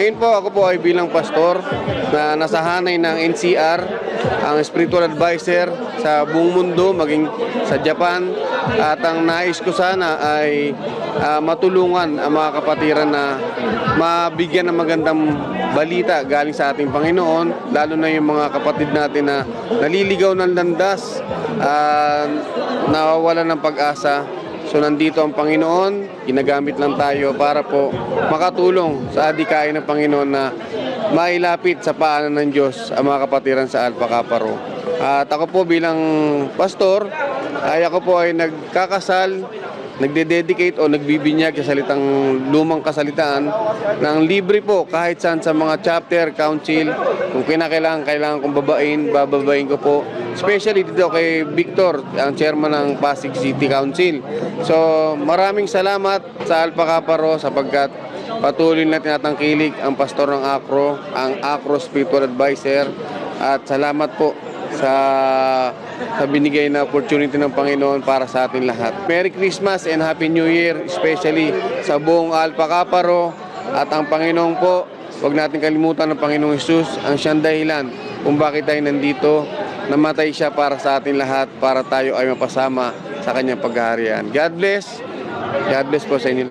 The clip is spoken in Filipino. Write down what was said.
Ngayon po ako po ay bilang pastor na nasahanay ng NCR, ang spiritual advisor sa buong mundo, maging sa Japan. At ang nais ko sana ay ah, matulungan ang mga kapatiran na mabigyan ng magandang balita galing sa ating Panginoon, lalo na yung mga kapatid natin na naliligaw ng landas, ah, nawawalan ng pag-asa. So nandito ang Panginoon, ginagamit lang tayo para po makatulong sa adikain ng Panginoon na mailapit sa paanan ng Diyos ang mga kapatiran sa Alpha Kaparo. At ako po bilang pastor, ay ako po ay nagkakasal, nagde-dedicate o nagbibinyag sa salitang lumang kasalitaan ng libre po kahit saan sa mga chapter, council, kung kinakailangan, kailangan kong babain, bababain ko po. Especially dito kay Victor, ang chairman ng Pasig City Council. So maraming salamat sa Alpha Kaparo sapagkat patuloy na tinatangkilik ang pastor ng Acro, ang Acro Spiritual Advisor. At salamat po sa sa binigay na opportunity ng Panginoon para sa atin lahat. Merry Christmas and Happy New Year, especially sa buong Alpha Kaparo at ang Panginoon po, huwag natin kalimutan ng Panginoong Yesus ang siyang dahilan kung bakit tayo nandito. Namatay siya para sa atin lahat, para tayo ay mapasama sa kanyang paghaharian. God bless. God bless po sa inyo.